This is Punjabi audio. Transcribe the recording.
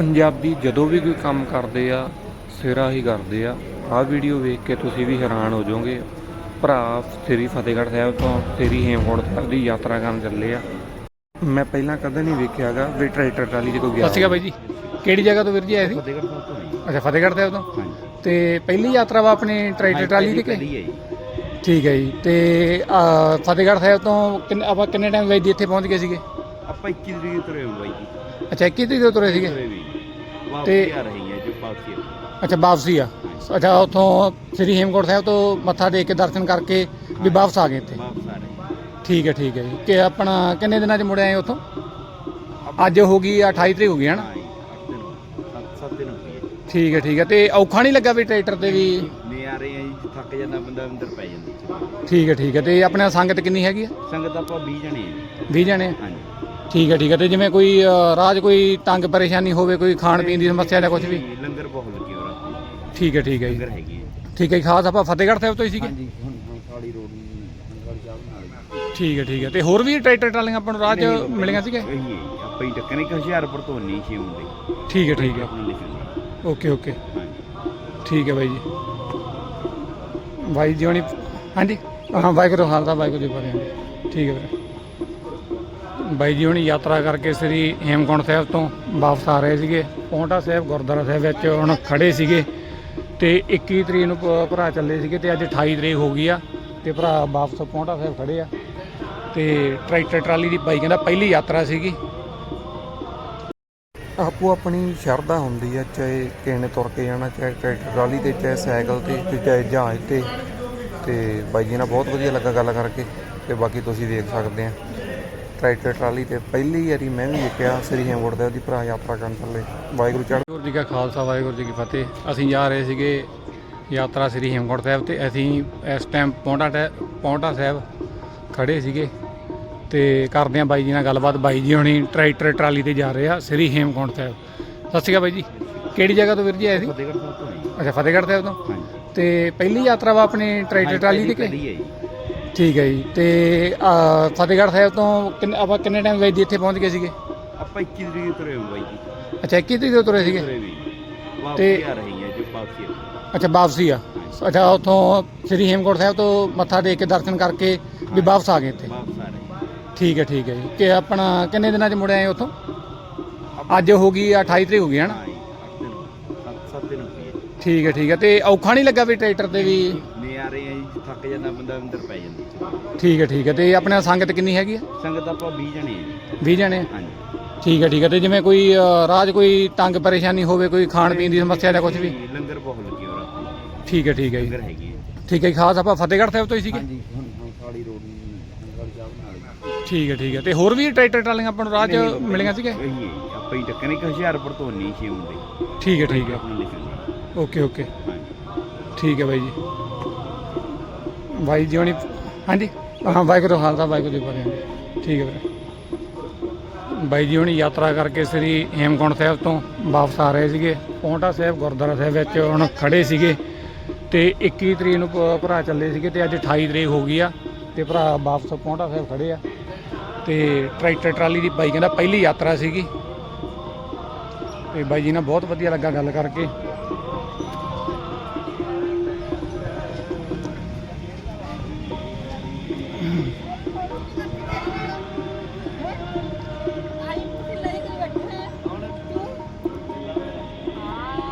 ਪੰਜਾਬੀ ਜਦੋਂ ਵੀ ਕੋਈ ਕੰਮ ਕਰਦੇ ਆ ਸਿਰਾ ਹੀ ਕਰਦੇ ਆ। ਆਹ ਵੀਡੀਓ ਵੇਖ ਕੇ ਤੁਸੀਂ ਵੀ ਹੈਰਾਨ ਹੋ ਜਾਓਗੇ। ਭਰਾ ਸ੍ਰੀ ਫਤਿਹਗੜ੍ਹ ਸਾਹਿਬ ਤੋਂ ਸ੍ਰੀ ਹੇਮਕੁੰਟ ਸਾਹਿਬ ਦੀ ਯਾਤਰਾ ਕਰਨ ਚੱਲੇ ਆ। ਮੈਂ ਪਹਿਲਾਂ ਕਦੇ ਨਹੀਂ ਵੇਖਿਆਗਾ ਵੀ ਟਰੈਕਟਰ ਟਰਾਲੀ 'ਚ ਕੋਈ ਗਿਆ ਸਤਿ ਸ਼੍ਰੀ ਅਕਾਲ ਬਾਈ ਜੀ। ਕਿਹੜੀ ਜਗ੍ਹਾ ਤੋਂ ਵੀਰ ਜੀ ਆਏ ਸੀ? ਫਤਿਹਗੜ੍ਹ ਸਾਹਿਬ ਤੋਂ ਆਏ ਅੱਛਾ ਫਤਿਹਗੜ੍ਹ ਸਾਹਿਬ ਤੋਂ? ਤੇ ਪਹਿਲੀ ਯਾਤਰਾ ਵਾ ਆਪਣੀ ਟਰੈਕਟਰ ਟਰਾਲੀ ਦੀ ਕਿ? ਪਹਿਲੀ ਹੈ ਜੀ। ਠੀਕ ਹੈ ਜੀ। ਤੇ ਅਹ, ਫਤਿਹਗੜ੍ਹ ਸਾਹਿਬ ਤੋਂ ਕਿੰਨ- ਆਪਾਂ ਕਿੰਨੇ ਟਾਈਮ ਦੀ ਇੱਥੇ ਪਹੁੰਚ ਗਏ ਸੀਗੇ? ਆਪਾਂ 21 ਤਰੀਕ ਤੁਰੇ ਹਾਂ ਬਾਈ ਜੀ। ਅੱਛਾ 21 ਤਰੀਕ ਤੋਂ ਤੁਰੇ ਸੀਗੇ? ਤੇ- ਆ ਰਹੀ ਹੈ ਜੋ ਵਾਪਸੀ ਅੱਛਾ ਵਾਪਸੀ ਆ। ਅੱਛਾ ਉੱਥੋਂ ਸ੍ਰੀ ਹੇਮਕੁੰਟ ਸਾਹਿਬ ਤੋਂ ਮੱਥਾ ਟੇਕ ਕੇ ਦਰਸ਼ਨ ਕਰਕੇ ਵੀ ਵਾਪਸ ਆ ਗਏ ਇੱਥੇ? ਵਾਪਸ ਆ ਰਹੀ। ਠੀਕ ਹੈ ਠੀਕ ਹੈ ਜੀ। ਕਿ ਆਪਣਾ ਕਿੰਨੇ ਦਿਨਾਂ 'ਚ ਮੁੜ ਆਏ ਉੱਥੋਂ? ਅੱਜ ਹੋ ਗਈ 28 ਤਰੀਕ ਹੋ ਗਈ ਹੈ ਨਾ ਹਾਂ ਜੀ 8 ਦਿਨ 7 ਦਿਨ ਹੋ ਗਏ। ਠੀਕ ਹੈ ਠੀਕ ਹੈ। ਤੇ ਔਖਾ ਨਹੀਂ ਲੱਗਾ ਵੀ ਟਰੈਕਟਰ ਤੇ ਵੀ? ਨੇ ਆ ਰਹੇ ਆ ਜੀ ਥੱਕ ਜਾਂਦਾ ਬੰਦਾ ਅੰਦਰ ਪੈ ਜਾਂਦਾ। ਠੀਕ ਹੈ ਠੀਕ ਹੈ। ਤੇ ਆਪਣੇ ਸੰਗਤ ਕਿੰਨੀ ਹੈਗੀ ਆ? ਸੰਗਤ ਆਪਾਂ 20 ਜਣੇ ਆ। 20 ਜਣੇ ਹਾਂਜੀ। ਠੀਕ ਹੈ ਠੀਕ ਹੈ। ਤੇ ਜਿਵੇਂ ਕੋਈ ਅ, ਰਾਜ ਕੋਈ ਤੰਗ ਪਰੇਸ਼ਾਨੀ ਹੋਵੇ ਕੋਈ ਖਾਣ ਪੀਣ ਦੀ ਸਮੱਸਿਆ ਜਾਂ ਕੁਝ ਵੀ? ਲੰਗਰ ਬਹੁਤ ਲੱਗੇ ਹੋ ਰਿਹਾ ਠੀਕ ਹੈ ਠੀਕ ਹੈ ਜੀ। ਲੰਗਰ ਹੈਗੇ ਆ। ਠੀਕ ਹੈ ਜੀ, ਖਾਸ ਆਪਾਂ ਫਤਿਹਗੜ੍ਹ ਸਾਹਿਬ ਤੋਂ ਹੀ ਸੀਗੇ? ਹਾਂਜੀ ਹੁਣ ਸਾੜੀ ਰੋਡ ਹੰਗੜ ਸਾਹਿਬ ਨਾਲ। ਹੀ। ਠੀਕ ਹੈ ਠੀਕ ਹੈ। ਤੇ ਹੋਰ ਵੀ ਟਰੈਕਟਰ ਟਰਾਲੀਆਂ ਆਪਾਂ ਨੂੰ ਰਾਹ 'ਚ ਮਿਲੀਆਂ ਸੀਗੇ ਇਹੀ ਹੈ ਜੀ, ਆਪਾਂ ਹੀ ਟੱਕਣੇ ਕਿ ਹੁਸ਼ਿਆਰਪੁਰ ਤੋਂ ਨਹੀਂ ਸੀ ਹੁੰਦੇ। ਠੀਕ ਹੈ ਠੀਕ ਹੈ। ਆਪਣੇ ਲਿਖਣ ਓਕੇ ਓਕੇ। ਹਾਂਜੀ। ਠੀਕ ਹੈ ਬਾਈ ਜੀ। ਬਾਈ ਜੀ ਹੋਣੀ ਹਾਂਜੀ। ਹਾਂ ਵਾਹਿਗੁਰੂ ਹਾਲਦਾ ਵਾਹਿਗੁਰੂ ਜੀ ਬਾਰੇ ਠੀਕ ਹੈ ਵੀਰੇ। ਬਾਈ ਜੀ ਹੁਣੀ ਯਾਤਰਾ ਕਰਕੇ ਸ੍ਰੀ ਹੇਮਕੁੰਟ ਸਾਹਿਬ ਤੋਂ ਵਾਪਸ ਆ ਰਹੇ ਸੀਗੇ। ਪੌਂਟਾ ਸਾਹਿਬ, ਗੁਰਦੁਆਰਾ ਸਾਹਿਬ ਵਿੱਚ ਹੁਣ ਖੜੇ ਸੀਗੇ ਤੇ 21 ਤਰੀਕ ਨੂੰ ਭਰਾ ਚੱਲੇ ਸੀਗੇ ਤੇ ਅੱਜ 28 ਤਰੀਕ ਹੋ ਗਈ ਆ ਤੇ ਭਰਾ ਵਾਪਸ ਪੌਂਟਾ ਸਾਹਿਬ ਖੜੇ ਆ ਤੇ ਟਰੈਕਟਰ ਟਰਾਲੀ ਦੀ ਬਾਈ ਕਹਿੰਦਾ ਪਹਿਲੀ ਯਾਤਰਾ ਸੀਗੀ। ਆਪੋ ਆਪਣੀ ਸ਼ਰਧਾ ਹੁੰਦੀ ਆ, ਚਾਹੇ ਕਿਸੇ ਤੁਰ ਕੇ ਜਾਣਾ, ਚਾਹੇ ਟਰੈਕਟਰ ਟਰਾਲੀ ਤੇ, ਚਾਹੇ ਸਾਈਕਲ ਤੇ ਤੇ ਚਾਹੇ ਜਹਾਜ਼ ਤੇ। ਤੇ ਬਾਈ ਜੀ ਨਾਲ ਬਹੁਤ ਵਧੀਆ ਲੱਗਾ ਗੱਲ ਕਰਕੇ ਤੇ ਬਾਕੀ ਤੁਸੀਂ ਦੇਖ ਸਕਦੇ ਆ। ਟਰੈਕਟਰ ਟਰਾਲੀ ਤੇ ਪਹਿਲੀ ਵਾਰੀ ਮੈਂ ਵੀ ਵੇਖਿਆ ਸ੍ਰੀ ਹੇਮਕੁੰਟ ਸਾਹਿਬ ਦੀ ਭਰਾ ਯਾਤਰਾ ਕਰਨ ਚੱਲੇ ਵਾਹਿਗੁਰੂ ਚੜ੍ਹ ਵਾਹਿਗੁਰੂ ਜੀ ਕਾ ਖਾਲਸਾ ਵਾਹਿਗੁਰੂ ਜੀ ਕੀ ਫਤਿਹ। ਅਸੀਂ ਜਾ ਰਹੇ ਸੀਗੇ ਯਾਤਰਾ ਸ੍ਰੀ ਹੇਮਕੁੰਟ ਸਾਹਿਬ ਤੇ ਅਸੀਂ ਇਸ ਟਾਈਮ ਪੌਂਟਾ ਟੈ- ਪੌਂਟਾ ਸਾਹਿਬ ਖੜੇ ਸੀਗੇ ਤੇ ਕਰਦੇ ਹਾਂ ਬਾਈ ਜੀ ਨਾਲ ਗੱਲਬਾਤ। ਬਾਈ ਜੀ ਹੁਣੀ ਟਰੈਕਟਰ ਟਰਾਲੀ ਤੇ ਜਾ ਰਹੇ ਆ ਸ੍ਰੀ ਹੇਮਕੁੰਟ ਸਾਹਿਬ। ਸਤਿ ਸ਼੍ਰੀ ਅਕਾਲ ਬਾਈ ਜੀ। ਕਿਹੜੀ ਜਗ੍ਹਾ ਤੋਂ ਵੀਰ ਜੀ ਆਏ ਸੀ? ਫਤਿਹਗੜ੍ਹ ਸਾਹਿਬ ਤੋਂ। ਅੱਛਾ ਫਤਿਹਗੜ੍ਹ ਸਾਹਿਬ ਤੋਂ। ਹਾਂਜੀ। ਤੇ ਪਹਿਲੀ ਯਾਤਰਾ ਵਾ ਆਪਣੀ ਟਰੈਕਟਰ ਟਰਾਲੀ ਦੀ ਕਿ? ਠੀਕ ਹੈ ਜੀ। ਤੇ ਅਹ, ਫਤਿਹਗੜ੍ਹ ਸਾਹਿਬ ਤੋਂ ਕਿੰਨ- ਆਪਾਂ ਕਿੰਨੇ ਟਾਈਮ ਵਿੱਚ ਦੀ ਇੱਥੇ ਪਹੁੰਚ ਗਏ ਸੀਗੇ? ਆਪਾਂ 21 ਤਰੀਕ ਤੁਰੇ ਹਾਂ ਬਾਈ ਜੀ। ਅੱਛਾ 21 ਤਰੀਕ ਤੋਂ ਤੁਰੇ ਸੀਗੇ? ਤੁਰੇ ਵੀ ਵਾਪਸੀ ਤੇ- ਆ ਰਹੀ ਹੈ ਜੋ ਵਾਪਸੀ ਆ ਅੱਛਾ ਵਾਪਸੀ ਆ। ਅੱਛਾ ਉੱਥੋਂ ਸ੍ਰੀ ਹੇਮਕੁੰਟ ਸਾਹਿਬ ਤੋਂ ਮੱਥਾ ਟੇਕ ਕੇ ਦਰਸ਼ਨ ਕਰਕੇ ਵੀ ਵਾਪਸ ਆ ਗਏ ਇੱਥੇ? ਵਾਪਸ ਆ ਰਹੀ ਹੈ ਠੀਕ ਹੈ ਠੀਕ ਹੈ ਜੀ। ਕਿ ਆਪਣਾ ਕਿੰਨੇ ਦਿਨਾਂ 'ਚ ਮੁੜ ਆਏ ਉੱਥੋਂ? ਅੱਜ ਹੋ ਗਈ 28 ਤਰੀਕ ਹੋ ਗਈ ਹੈ ਨਾ? ਹਾਂ ਜੀ 8 ਦਿਨ 7 ਦਿਨ ਹੋ ਗਏ। ਠੀਕ ਹੈ ਠੀਕ ਹੈ। ਤੇ ਔਖਾ ਨਹੀਂ ਲੱਗਾ ਵੀ ਟਰੈਕਟਰ ਤੇ ਵੀ? ਨੇ ਆ ਰਹੇ ਆ ਜੀ ਥੱਕ ਜਾਂਦਾ ਬੰਦਾ ਅੰਦਰ ਪੈ ਜਾਂਦਾ। ਠੀਕ ਹੈ ਠੀਕ ਹੈ। ਤੇ ਆਪਣੇ ਸੰਗਤ ਕਿੰਨੀ ਹੈਗੀ ਆ ਸੰਗਤ ਆਪਾਂ 20 ਜਣੇ ਆ 20 ਜਣੇ? ਹਾਂਜੀ। ਠੀਕ ਹੈ ਠੀਕ ਹੈ। ਤੇ ਜਿਵੇਂ ਕੋਈ ਅ, 'ਚ ਕੋਈ ਤੰਗ ਪਰੇਸ਼ਾਨੀ ਹੋਵੇ ਕੋਈ ਖਾਣ ਪੀਣ ਦੀ ਸਮੱਸਿਆ ਜਾਂ ਕੁਝ ਵੀ? ਲੰਗਰ ਬਹੁਤ ਲੱਗੇ ਹੋ ਰਿਹਾ ਠੀਕ ਹੈ ਠੀਕ ਹੈ ਜੀ। ਲੰਗਰ ਹੈਗੇ ਆ। ਠੀਕ ਹੈ ਜੀ, ਖਾਸ ਆਪਾਂ ਫਤਿਹਗੜ੍ਹ ਸਾਹਿਬ ਤੋਂ ਹੀ ਸੀਗੇ? ਹਾਂਜੀ ਹੁਣ ਸਾੜੀ ਰੋਡ ਹੰਗੜ ਸਾਹਿਬ ਨਾਲ। ਹੀ। ਠੀਕ ਹੈ ਠੀਕ ਹੈ। ਤੇ ਹੋਰ ਵੀ ਟਰੈਕਟਰ ਟਰਾਲੀਆਂ ਆਪਾਂ ਨੂੰ ਰਾਹ 'ਚ ਨਹੀਂ, ਮਿਲੀਆਂ ਸੀਗੇ ਇਹੀ ਹੈ ਜੀ, ਆਪਾਂ ਹੀ ਟੱਕਣੇ ਕਿ ਹੁਸ਼ਿਆਰਪੁਰ ਤੋਂ ਨਹੀਂ ਸੀ ਹੁੰਦੇ। ਠੀਕ ਹੈ ਠੀਕ ਹੈ। ਆਪਣੇ ਲਿਖਣ ਓਕੇ ਓਕੇ। ਹਾਂਜੀ। ਠੀਕ ਹੈ ਬਾਈ ਜੀ। ਬਾਈ ਜੀ ਹੋਣੀ ਹਾਂਜੀ। ਹਾਂ ਵਾਹਿਗੁਰੂ ਹਾਲਦਾ ਵਾਹਿਗੁਰੂ ਜੀ ਬਾਰੇ ਠੀਕ ਹੈ ਵੀਰੇ। ਬਾਈ ਜੀ ਹੁਣੀ ਯਾਤਰਾ ਕਰਕੇ ਸ੍ਰੀ ਹੇਮਕੁੰਟ ਸਾਹਿਬ ਤੋਂ ਵਾਪਸ ਆ ਰਹੇ ਸੀਗੇ। ਪੌਂਟਾ ਸਾਹਿਬ ਗੁਰਦੁਆਰਾ ਸਾਹਿਬ ਵਿੱਚ ਹੁਣ ਖੜੇ ਸੀਗੇ। ਤੇ 21 ਤਰੀਕ ਨੂੰ ਭ- ਭਰਾ ਚੱਲੇ ਸੀਗੇ ਤੇ ਅੱਜ 28 ਤਰੀਕ ਹੋ ਗਈ ਆ। ਤੇ ਭਰਾ ਵਾਪਸ ਪੌਂਟਾ ਸਾਹਿਬ ਖੜੇ ਆ। ਤੇ ਟਰੈਕਟਰ ਟਰਾਲੀ ਦੀ ਬਾਈ ਕਹਿੰਦਾ ਪਹਿਲੀ ਯਾਤਰਾ ਸੀਗੀ। ਤੇ ਬਾਈ ਜੀ ਨਾਲ ਬਹੁਤ ਵਧੀਆ ਲੱਗਾ ਗੱਲ ਕਰਕੇ।